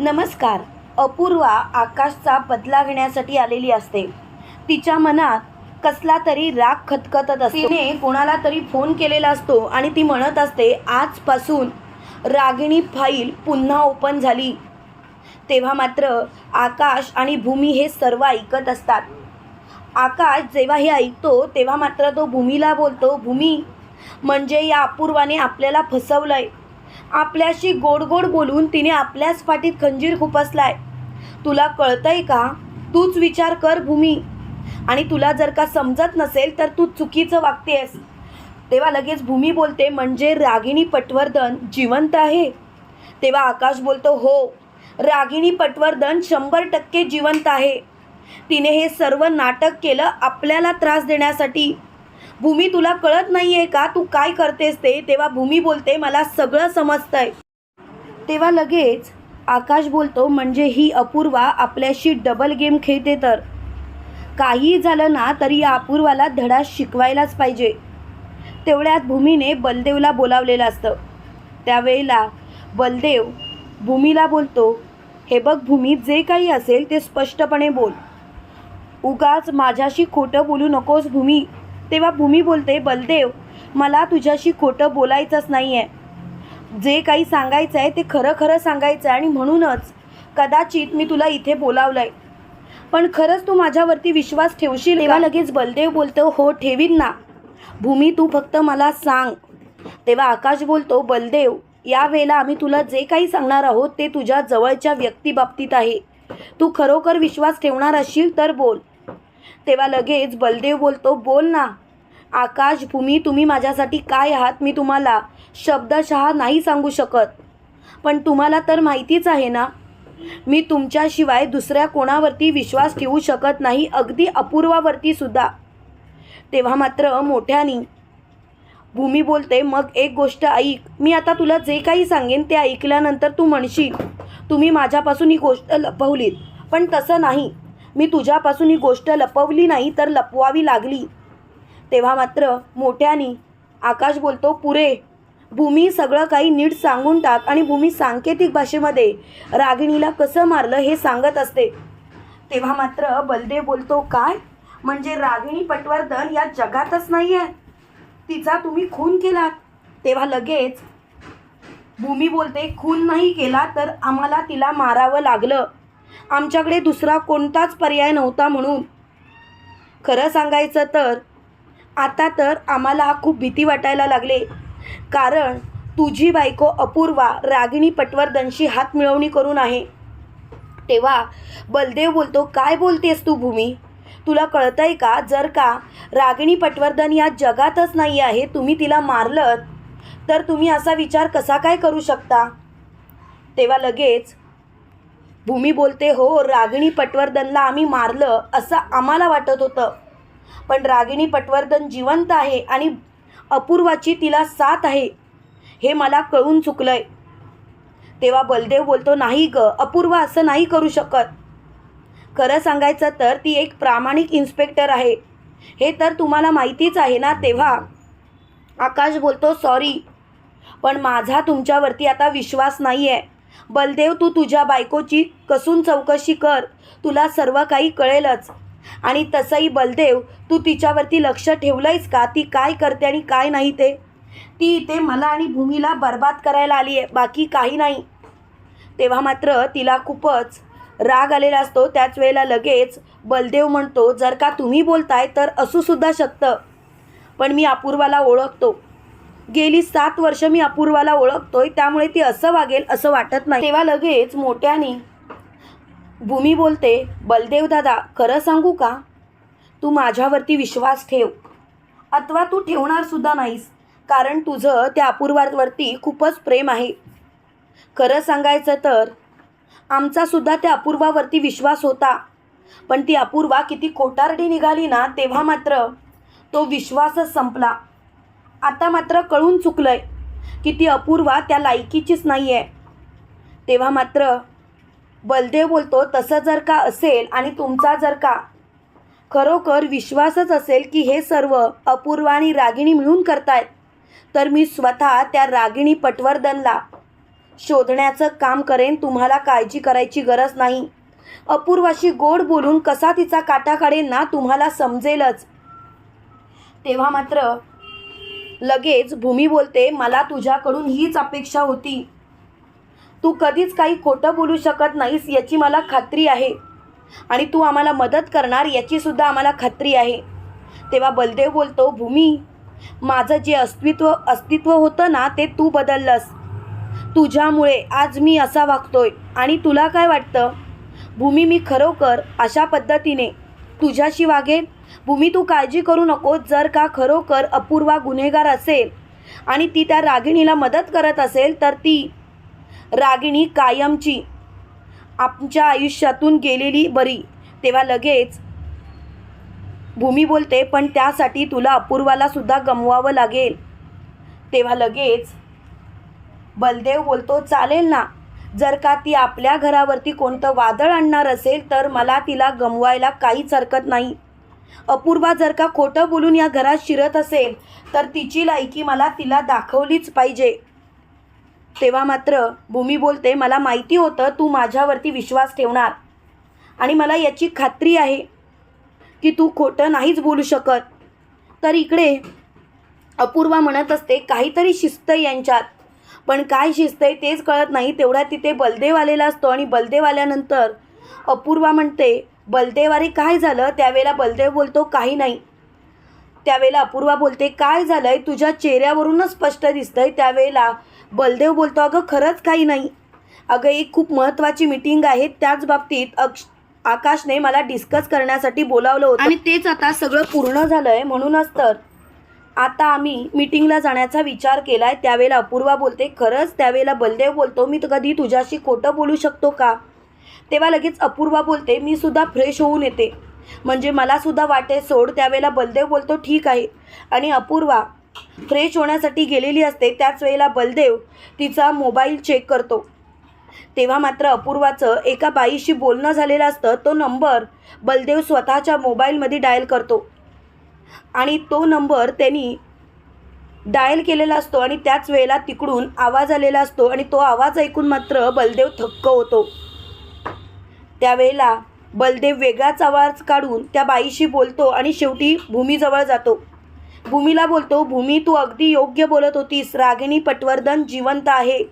नमस्कार. अपूर्वा आकाशचा बदला घेण्यासाठी आलेली असते. तिच्या मनात कसला तरी राग खतखतत असतो. तिने कोणाला तरी फोन केलेला असतो आणि ती म्हणत असते आजपासून रागिणी फाईल पुन्हा ओपन झाली. तेव्हा मात्र आकाश आणि भूमी हे सर्व ऐकत असतात. आकाश जेव्हा हे ऐकतो तेव्हा मात्र तो भूमीला बोलतो भूमी म्हणजे या अपूर्वाने आपल्याला फसवलं आहे आपल्याशी गोड गोड बोलून तिने आपल्याच पाठीत खंजीर खुपसलाय. तुला कळतंय का? तूच विचार कर भूमी. आणि तुला जर का समजत नसेल तर तू चुकीचं वागतेस तेव्हा लगेच भूमी बोलते म्हणजे रागिणी पटवर्धन जिवंत आहे? तेव्हा आकाश बोलतो हो रागिणी पटवर्धन शंभर टक्के जिवंत आहे. तिने हे सर्व नाटक केलं आपल्याला त्रास देण्यासाठी. भूमी तुला कळत नाही आहे का? तू काय करतेस ते? तेव्हा भूमी बोलते मला सगळं समजतंय. तेव्हा लगेच आकाश बोलतो म्हणजे ही अपूर्वा आपल्याशी डबल गेम खेळते तर. काही झालं ना तरी या अपूर्वाला धडा शिकवायलाच पाहिजे. तेवढ्यात भूमीने बलदेवला बोलावलेलं असतं. त्यावेळेला बलदेव भूमीला बोलतो हे बघ भूमी जे काही असेल ते स्पष्टपणे बोल. उगाच माझ्याशी खोटं बोलू नकोस भूमी. तेव्हा भूमी बोलते बलदेव मला तुझ्याशी खोटं बोलायचंच नाही आहे जे काही सांगायचं आहे ते खरं खरं सांगायचं आहे आणि म्हणूनच कदाचित मी तुला इथे बोलावलं आहे पण खरंच तू माझ्यावरती विश्वास ठेवशील तेव्हा लगेच बलदेव बोलतो हो ठेवीन ना. भूमी तू फक्त मला सांग. तेव्हा आकाश बोलतो बलदेव या वेळेला आम्ही तुला जे काही सांगणार आहोत ते तुझ्या जवळच्या व्यक्तीबाबतीत आहे. तू खरोखर विश्वास ठेवणार असशील तर बोल. तेव्हा लगेच बलदेव बोलतो बोल ना. आकाश भूमी तुम्ही माझ्यासाठी काय आहात मी तुम्हाला शब्दशः नाही सांगू शकत. पण तुम्हाला तर माहितीच आहे ना. मी तुमच्याशिवाय दुसऱ्या कोणावरती विश्वास ठेवू शकत नाही अगदी अपूर्वावरती सुद्धा. तेव्हा मात्र मोठ्यानी भूमी बोलते मग एक गोष्ट ऐक. मी आता तुला जे काही सांगेन ते ऐकल्यानंतर तू म्हणशील. तुम्ही माझ्यापासून ही गोष्ट लपवलीत. पण तसं नाही. मी तुझ्यापासून ही गोष्ट लपवली नाही तर लपवावी लागली. तेव्हा मात्र मोठ्यानी आकाश बोलतो पुरे भूमी सगळं काही नीट सांगून टाक आणि भूमी सांकेतिक भाषेमध्ये रागिणीला कसं मारलं हे सांगत असते. तेव्हा मात्र बलदेव बोलतो काय? म्हणजे रागिणी पटवर्धन या जगातच नाही आहे तिचा तुम्ही खून केलात? तेव्हा लगेच भूमी बोलते खून नाही केला तर आम्हाला तिला मारावं लागलं. आमच्याकडे दुसरा कोणताच पर्याय नव्हता म्हणून. खरं सांगायचं तर आता तर आम्हाला खूप भीती वाटायला लागले. कारण तुझी बायको अपूर्वा रागिणी पटवर्धनशी हात मिळवणी करून आहे. तेव्हा बलदेव बोलतो काय बोलतेस तू भूमी? तुला कळतंय का? जर का रागिणी पटवर्धन या जगातच नाही आहे तुम्ही तिला मारलं तर तुम्ही असा विचार कसा काय करू शकता? तेव्हा लगेच भूमी बोलते हो रागिणी पटवर्धनला आम्ही मारलं असं आम्हाला वाटत होतं. पण रागिणी पटवर्धन जिवंत आहे आणि अपूर्वाची तिला साथ आहे हे मला कळून चुकलं आहे तेव्हा बलदेव बोलतो नाही ग अपूर्वा असं नाही करू शकत. खरं सांगायचं तर ती एक प्रामाणिक इन्स्पेक्टर आहे. हे तर तुम्हाला माहितीच आहे ना तेव्हा? आकाश बोलतो सॉरी पण माझा तुमच्यावरती आता विश्वास नाही आहे बलदेव तू तुझ्या बायकोची कसून चौकशी कर. तुला सर्व काही कळेलच. आणि तसंही बलदेव तू तिच्यावरती लक्ष ठेवलंयस का? ती काय करते आणि काय नाही ते? ती इथे मला आणि भूमीला बर्बाद करायला आली आहे. बाकी काही नाही. तेव्हा मात्र तिला खूपच राग आलेला असतो. त्याच वेळेला लगेच बलदेव म्हणतो जर का तुम्ही बोलताय तर असूसुद्धा शकतं. पण मी अपूर्वाला ओळखतो. गेली सात वर्ष मी अपूर्वाला ओळखतोय त्यामुळे ती असं वागेल असं वाटत नाही. तेव्हा लगेच मोठ्याने भूमी बोलते बलदेव दादा खरं सांगू का? तू माझ्यावरती विश्वास ठेव. अथवा तू ठेवणार सुद्धा नाहीस कारण तुझं त्या अपूर्वावरती खूपच प्रेम आहे. खरं सांगायचं तर आमचासुद्धा त्या अपूर्वावरती विश्वास होता. पण ती अपूर्वा किती खोटारडी निघाली ना तेव्हा मात्र तो विश्वासच संपला. आता मात्र कळून चुकलं आहे की ती अपूर्वा त्या लायकीचीच नाही आहे तेव्हा मात्र बलदेव बोलतो तसं जर का असेल आणि तुमचा जर का खरोखर विश्वासच असेल की हे सर्व अपूर्वा आणि रागिणी मिळून करतायत तर मी स्वतः त्या रागिणी पटवर्धनला शोधण्याचं काम करेन. तुम्हाला काळजी करायची गरज नाही. अपूर्वाशी गोड बोलून कसा तिचा काटा काढेन ना तुम्हाला समजेलच. तेव्हा मात्र लगेच भूमी बोलते मला तुझ्याकडून हीच अपेक्षा होती. तू कधीच काही खोटं बोलू शकत नाहीस याची मला खात्री आहे. आणि तू आम्हाला मदत करणार याचीसुद्धा आम्हाला खात्री आहे. तेव्हा बलदेव बोलतो भूमी माझं जे अस्तित्व अस्तित्व होतं ना ते तू बदललंस. तुझ्यामुळे आज मी असा वागतोय. आणि तुला काय वाटतं? भूमी मी खरोखर अशा पद्धतीने तुझ्याशी वागेन? भूमी तू काळजी करू नको जर का खरोखर अपूर्वा गुन्हेगार असेल आणि ती त्या रागिणीला मदत करत असेल तर ती रागिणी कायमची आमच्या आयुष्यातून गेलेली बरी. तेव्हा लगेच भूमी बोलते पण त्यासाठी तुला अपूर्वाला सुद्धा गमवावं लागेल. तेव्हा लगेच बलदेव बोलतो चालेल ना. जर का ती आपल्या घरावरती कोणतं वादळ आणणार असेल तर मला तिला गमवायला काहीच हरकत नाही. अपूर्वा जर का खोटं बोलून या घरात शिरत असेल तर तिची लायकी मला तिला दाखवलीच पाहिजे. तेव्हा मात्र भूमी बोलते मला माहिती होतं तू माझ्यावरती विश्वास ठेवणार आणि मला याची खात्री आहे की तू खोटं नाहीच बोलू शकत. तर इकडे अपूर्वा म्हणत असते काहीतरी शिस्त आहे यांच्यात. पण काय शिस्त आहे तेच कळत नाही. तेवढ्या तिथे बलदेव आलेला असतो आणि बलदेव आल्यानंतर अपूर्वा म्हणते बलदेवारे काय झालं? त्यावेळेला बलदेव बोलतो काही नाही. त्यावेळेला अपूर्वा बोलते काय झालं आहे तुझ्या चेहऱ्यावरूनच स्पष्ट दिसतं आहे त्यावेळेला बलदेव बोलतो अगं खरंच काही नाही. अगं एक खूप महत्त्वाची मीटिंग आहे. त्याच बाबतीत अक्ष आकाशने मला डिस्कस करण्यासाठी बोलावलं होतं. आणि तेच आता सगळं पूर्ण झालं आहे म्हणूनच तर. आता आम्ही मिटिंगला जाण्याचा विचार केला आहे त्यावेळेला अपूर्वा बोलते खरंच त्यावेळेला बलदेव बोलतो मी कधी तुझ्याशी खोटं बोलू शकतो का? तेव्हा लगेच अपूर्वा बोलते मी सुद्धा फ्रेश होऊन येते. म्हणजे मलासुद्धा वाटे सोड त्यावेळेला बलदेव बोलतो ठीक आहे. आणि अपूर्वा फ्रेश होण्यासाठी गेलेली असते त्याच वेळेला बलदेव तिचा मोबाईल चेक करतो. तेव्हा मात्र अपूर्वाचं एका बाईशी बोलणं झालेलं असतं तो नंबर बलदेव स्वतःच्या मोबाईलमध्ये डायल करतो. आणि तो नंबर त्यांनी डायल केलेला असतो आणि त्याच वेळेला तिकडून आवाज आलेला असतो आणि तो आवाज ऐकून मात्र बलदेव थक्क होतो. त्यावेळेला बलदेव वेगळाच आवाज काढून त्या बाईशी बोलतो आणि शेवटी भूमीजवळ जातो. भूमीला बोलतो भूमी तू अगदी योग्य बोलत होतीस. रागिणी पटवर्धन जिवंत आहे.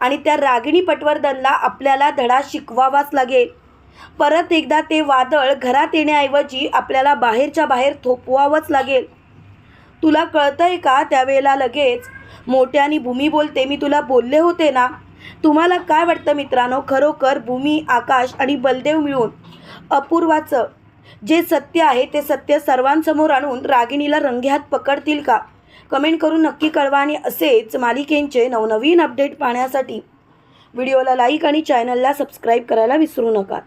आणि त्या रागिणी पटवर्धनला आपल्याला धडा शिकवावाच लागेल. परत एकदा ते वादळ घरात येण्याऐवजी आपल्याला बाहेरच्या बाहेर थोपवावंच लागेल. तुला कळतंय का? त्यावेळेला लगेच मोठ्याने भूमी बोलते. मी तुला बोलले होते ना तुम्हाला काय वाटतं मित्रांनो? खरोखर भूमी आकाश आणि बलदेव मिळून अपूर्वाचं जे सत्य आहे ते सत्य सर्वांसमोर आणून रागिणीला रंग्यात पकडतील का? कमेंट करून नक्की कळवा आणि असेच मालिकेंचे नवनवीन अपडेट पाहण्यासाठी व्हिडिओला लाईक आणि चॅनलला सबस्क्राईब करायला विसरू नका.